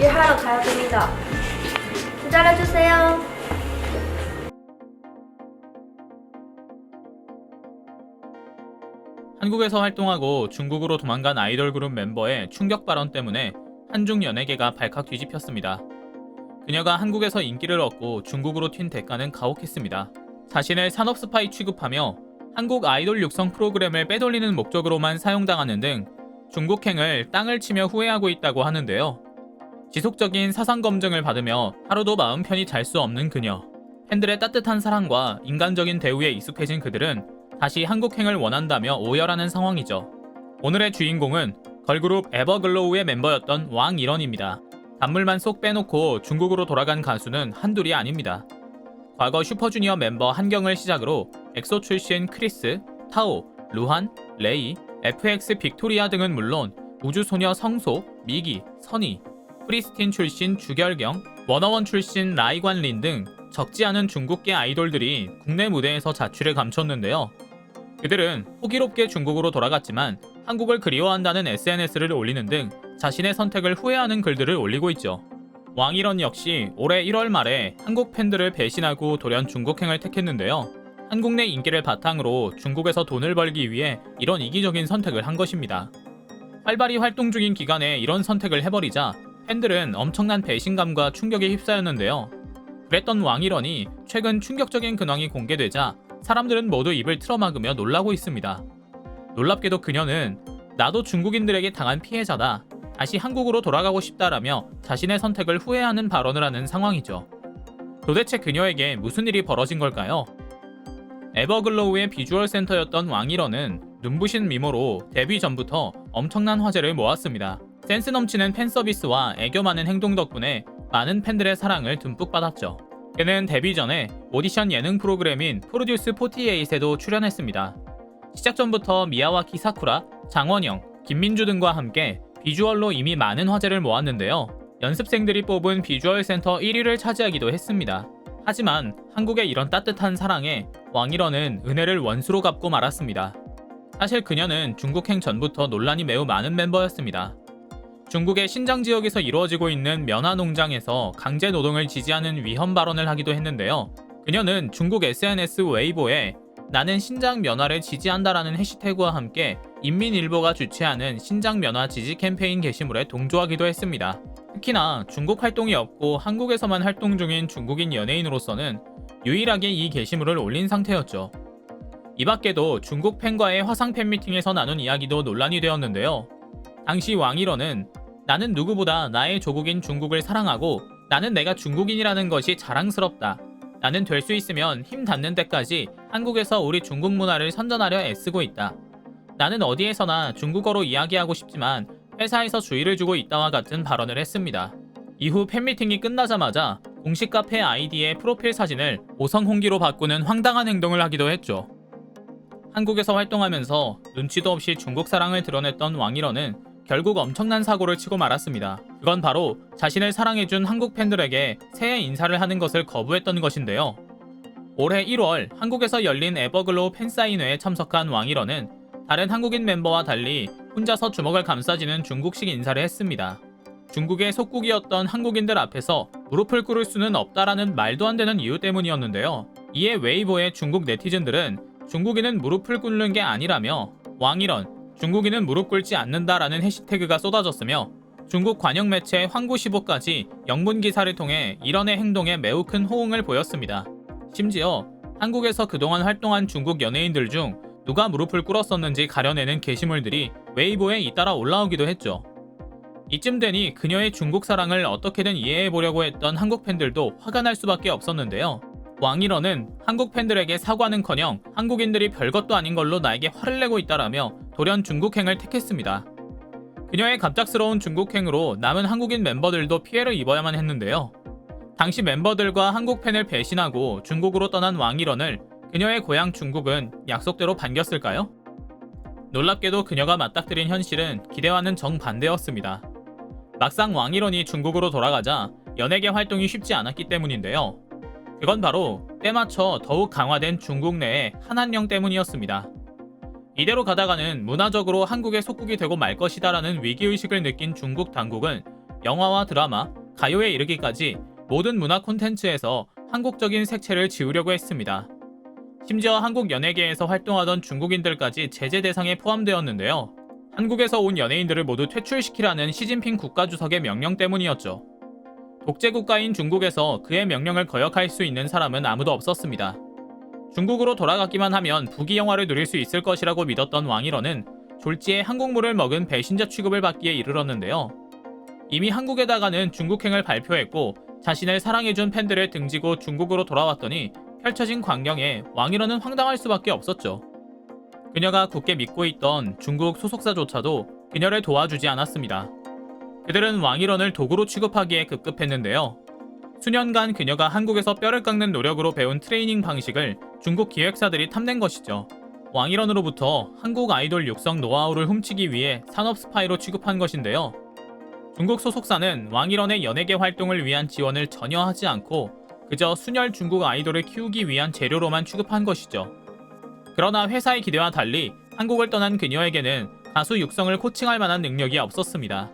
일하러 가야 됩니다. 기다려주세요. 한국에서 활동하고 중국으로 도망간 아이돌 그룹 멤버의 충격 발언 때문에 한중 연예계가 발칵 뒤집혔습니다. 그녀가 한국에서 인기를 얻고 중국으로 튄 대가는 가혹했습니다. 자신을 산업 스파이 취급하며 한국 아이돌 육성 프로그램을 빼돌리는 목적으로만 사용당하는 등 중국행을 땅을 치며 후회하고 있다고 하는데요. 지속적인 사상 검증을 받으며 하루도 마음 편히 잘 수 없는 그녀. 팬들의 따뜻한 사랑과 인간적인 대우에 익숙해진 그들은 다시 한국행을 원한다며 오열하는 상황이죠. 오늘의 주인공은 걸그룹 에버글로우의 멤버였던 왕일원입니다. 단물만 쏙 빼놓고 중국으로 돌아간 가수는 한둘이 아닙니다. 과거 슈퍼주니어 멤버 한경을 시작으로 엑소 출신 크리스, 타오, 루한, 레이, FX 빅토리아 등은 물론 우주소녀 성소, 미기, 선희, 프리스틴 출신 주결경, 워너원 출신 라이관린 등 적지 않은 중국계 아이돌들이 국내 무대에서 자취를 감췄는데요. 그들은 호기롭게 중국으로 돌아갔지만 한국을 그리워한다는 SNS를 올리는 등 자신의 선택을 후회하는 글들을 올리고 있죠. 왕일원 역시 올해 1월 말에 한국 팬들을 배신하고 돌연 중국행을 택했는데요. 한국 내 인기를 바탕으로 중국에서 돈을 벌기 위해 이런 이기적인 선택을 한 것입니다. 활발히 활동 중인 기간에 이런 선택을 해버리자 팬들은 엄청난 배신감과 충격에 휩싸였는데요. 그랬던 왕일원이 최근 충격적인 근황이 공개되자 사람들은 모두 입을 틀어막으며 놀라고 있습니다. 놀랍게도 그녀는 나도 중국인들에게 당한 피해자다. 다시 한국으로 돌아가고 싶다라며 자신의 선택을 후회하는 발언을 하는 상황이죠. 도대체 그녀에게 무슨 일이 벌어진 걸까요? 에버글로우의 비주얼 센터였던 왕일원은 눈부신 미모로 데뷔 전부터 엄청난 화제를 모았습니다. 센스 넘치는 팬 서비스와 애교 많은 행동 덕분에 많은 팬들의 사랑을 듬뿍 받았죠. 그는 데뷔 전에 오디션 예능 프로그램인 프로듀스 48에도 출연했습니다. 시작 전부터 미야와키 사쿠라, 장원영, 김민주 등과 함께 비주얼로 이미 많은 화제를 모았는데요. 연습생들이 뽑은 비주얼 센터 1위를 차지하기도 했습니다. 하지만 한국의 이런 따뜻한 사랑에 왕일원은 은혜를 원수로 갚고 말았습니다. 사실 그녀는 중국행 전부터 논란이 매우 많은 멤버였습니다. 중국의 신장 지역에서 이루어지고 있는 면화 농장에서 강제 노동을 지지하는 위헌 발언을 하기도 했는데요. 그녀는 중국 SNS 웨이보에 나는 신장 면화를 지지한다라는 해시태그와 함께 인민일보가 주최하는 신장 면화 지지 캠페인 게시물에 동조하기도 했습니다. 특히나 중국 활동이 없고 한국에서만 활동 중인 중국인 연예인으로서는 유일하게 이 게시물을 올린 상태였죠. 이 밖에도 중국 팬과의 화상 팬미팅에서 나눈 이야기도 논란이 되었는데요. 당시 왕일원은 나는 누구보다 나의 조국인 중국을 사랑하고 나는 내가 중국인이라는 것이 자랑스럽다. 나는 될 수 있으면 힘 닿는 데까지 한국에서 우리 중국 문화를 선전하려 애쓰고 있다. 나는 어디에서나 중국어로 이야기하고 싶지만 회사에서 주의를 주고 있다와 같은 발언을 했습니다. 이후 팬미팅이 끝나자마자 공식 카페 아이디의 프로필 사진을 오성홍기로 바꾸는 황당한 행동을 하기도 했죠. 한국에서 활동하면서 눈치도 없이 중국 사랑을 드러냈던 왕일원은 결국 엄청난 사고를 치고 말았습니다. 그건 바로 자신을 사랑해준 한국 팬들에게 새해 인사를 하는 것을 거부했던 것인데요. 올해 1월 한국에서 열린 에버글로우 팬사인회에 참석한 왕일원은 다른 한국인 멤버와 달리 혼자서 주먹을 감싸지는 중국식 인사를 했습니다. 중국의 속국이었던 한국인들 앞에서 무릎을 꿇을 수는 없다라는 말도 안 되는 이유 때문이었는데요. 이에 웨이보의 중국 네티즌들은 중국인은 무릎을 꿇는 게 아니라며 왕일원, 중국인은 무릎 꿇지 않는다라는 해시태그가 쏟아졌으며 중국 관영 매체 황구시보까지 영문 기사를 통해 일원의 행동에 매우 큰 호응을 보였습니다. 심지어 한국에서 그동안 활동한 중국 연예인들 중 누가 무릎을 꿇었었는지 가려내는 게시물들이 웨이보에 잇따라 올라오기도 했죠. 이쯤 되니 그녀의 중국 사랑을 어떻게든 이해해 보려고 했던 한국 팬들도 화가 날 수밖에 없었는데요. 왕일원은 한국 팬들에게 사과는커녕 한국인들이 별것도 아닌 걸로 나에게 화를 내고 있다라며 돌연 중국행을 택했습니다. 그녀의 갑작스러운 중국행으로 남은 한국인 멤버들도 피해를 입어야만 했는데요. 당시 멤버들과 한국 팬을 배신하고 중국으로 떠난 왕일원을 그녀의 고향 중국은 약속대로 반겼을까요? 놀랍게도 그녀가 맞닥뜨린 현실은 기대와는 정반대였습니다. 막상 왕일원이 중국으로 돌아가자 연예계 활동이 쉽지 않았기 때문인데요. 그건 바로 때맞춰 더욱 강화된 중국 내의 한한령 때문이었습니다. 이대로 가다가는 문화적으로 한국의 속국이 되고 말 것이다라는 위기의식을 느낀 중국 당국은 영화와 드라마, 가요에 이르기까지 모든 문화 콘텐츠에서 한국적인 색채를 지우려고 했습니다. 심지어 한국 연예계에서 활동하던 중국인들까지 제재 대상에 포함되었는데요. 한국에서 온 연예인들을 모두 퇴출시키라는 시진핑 국가주석의 명령 때문이었죠. 독재 국가인 중국에서 그의 명령을 거역할 수 있는 사람은 아무도 없었습니다. 중국으로 돌아갔기만 하면 부귀 영화를 누릴 수 있을 것이라고 믿었던 왕일원은 졸지에 한국물을 먹은 배신자 취급을 받기에 이르렀는데요. 이미 한국에다가는 중국행을 발표했고 자신을 사랑해준 팬들을 등지고 중국으로 돌아왔더니 펼쳐진 광경에 왕일원은 황당할 수밖에 없었죠. 그녀가 굳게 믿고 있던 중국 소속사조차도 그녀를 도와주지 않았습니다. 그들은 왕일원을 도구로 취급하기에 급급했는데요. 수년간 그녀가 한국에서 뼈를 깎는 노력으로 배운 트레이닝 방식을 중국 기획사들이 탐낸 것이죠. 왕일원으로부터 한국 아이돌 육성 노하우를 훔치기 위해 산업 스파이로 취급한 것인데요. 중국 소속사는 왕일원의 연예계 활동을 위한 지원을 전혀 하지 않고 그저 순혈 중국 아이돌을 키우기 위한 재료로만 취급한 것이죠. 그러나 회사의 기대와 달리 한국을 떠난 그녀에게는 가수 육성을 코칭할 만한 능력이 없었습니다.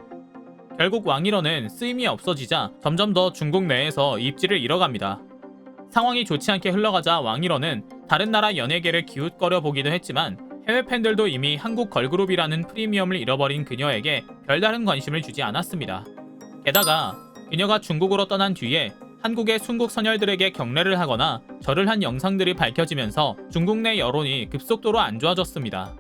결국 왕일원은 쓰임이 없어지자 점점 더 중국 내에서 입지를 잃어갑니다. 상황이 좋지 않게 흘러가자 왕일원은 다른 나라 연예계를 기웃거려 보기도 했지만 해외 팬들도 이미 한국 걸그룹이라는 프리미엄을 잃어버린 그녀에게 별다른 관심을 주지 않았습니다. 게다가 그녀가 중국으로 떠난 뒤에 한국의 순국 선열들에게 경례를 하거나 절을 한 영상들이 밝혀지면서 중국 내 여론이 급속도로 안 좋아졌습니다.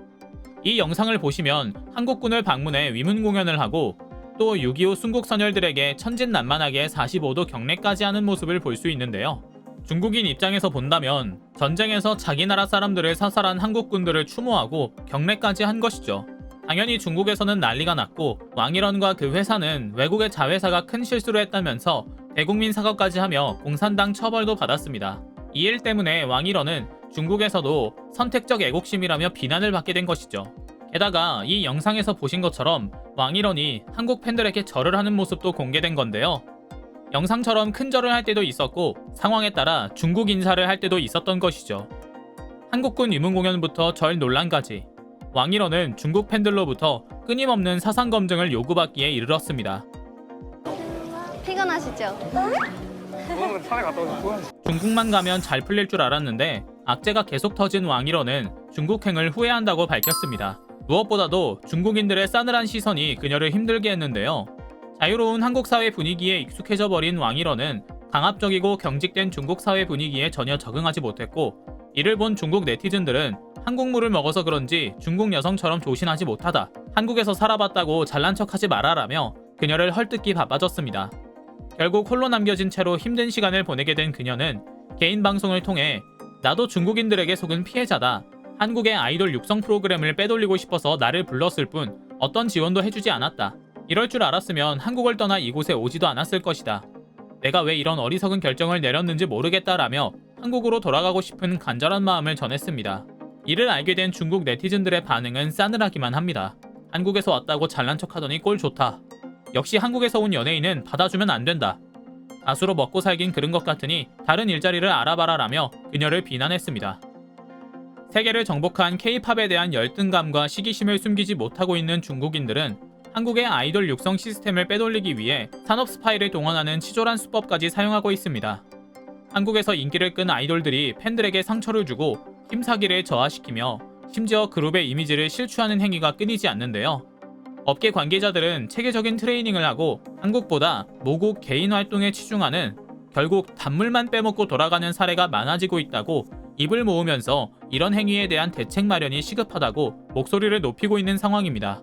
이 영상을 보시면 한국군을 방문해 위문 공연을 하고 또 6.25 순국 선열들에게 천진난만하게 45도 경례까지 하는 모습을 볼 수 있는데요. 중국인 입장에서 본다면 전쟁에서 자기 나라 사람들을 사살한 한국군들을 추모하고 경례까지 한 것이죠. 당연히 중국에서는 난리가 났고 왕일원과 그 회사는 외국의 자회사가 큰 실수를 했다면서 대국민 사과까지 하며 공산당 처벌도 받았습니다. 이 일 때문에 왕일원은 중국에서도 선택적 애국심이라며 비난을 받게 된 것이죠. 게다가 이 영상에서 보신 것처럼 왕일원이 한국 팬들에게 절을 하는 모습도 공개된 건데요. 영상처럼 큰 절을 할 때도 있었고 상황에 따라 중국 인사를 할 때도 있었던 것이죠. 한국군 위문 공연부터 절 논란까지 왕일원은 중국 팬들로부터 끊임없는 사상 검증을 요구받기에 이르렀습니다. 피곤하시죠? 중국만 가면 잘 풀릴 줄 알았는데 악재가 계속 터진 왕일원은 중국행을 후회한다고 밝혔습니다. 무엇보다도 중국인들의 싸늘한 시선이 그녀를 힘들게 했는데요. 자유로운 한국 사회 분위기에 익숙해져 버린 왕일원은 강압적이고 경직된 중국 사회 분위기에 전혀 적응하지 못했고 이를 본 중국 네티즌들은 한국물을 먹어서 그런지 중국 여성처럼 조신하지 못하다. 한국에서 살아봤다고 잘난 척하지 말아라며 그녀를 헐뜯기 바빠졌습니다. 결국 홀로 남겨진 채로 힘든 시간을 보내게 된 그녀는 개인 방송을 통해 나도 중국인들에게 속은 피해자다. 한국의 아이돌 육성 프로그램을 빼돌리고 싶어서 나를 불렀을 뿐 어떤 지원도 해주지 않았다. 이럴 줄 알았으면 한국을 떠나 이곳에 오지도 않았을 것이다. 내가 왜 이런 어리석은 결정을 내렸는지 모르겠다라며 한국으로 돌아가고 싶은 간절한 마음을 전했습니다. 이를 알게 된 중국 네티즌들의 반응은 싸늘하기만 합니다. 한국에서 왔다고 잘난 척 하더니 꼴 좋다. 역시 한국에서 온 연예인은 받아주면 안 된다. 가수로 먹고 살긴 그런 것 같으니 다른 일자리를 알아봐라라며 그녀를 비난했습니다. 세계를 정복한 K-팝에 대한 열등감과 시기심을 숨기지 못하고 있는 중국인들은 한국의 아이돌 육성 시스템을 빼돌리기 위해 산업 스파이를 동원하는 치졸한 수법까지 사용하고 있습니다. 한국에서 인기를 끈 아이돌들이 팬들에게 상처를 주고 힘 사기를 저하시키며 심지어 그룹의 이미지를 실추하는 행위가 끊이지 않는데요. 업계 관계자들은 체계적인 트레이닝을 하고 한국보다 모국 개인 활동에 치중하는 결국 단물만 빼먹고 돌아가는 사례가 많아지고 있다고 입을 모으면서 이런 행위에 대한 대책 마련이 시급하다고 목소리를 높이고 있는 상황입니다.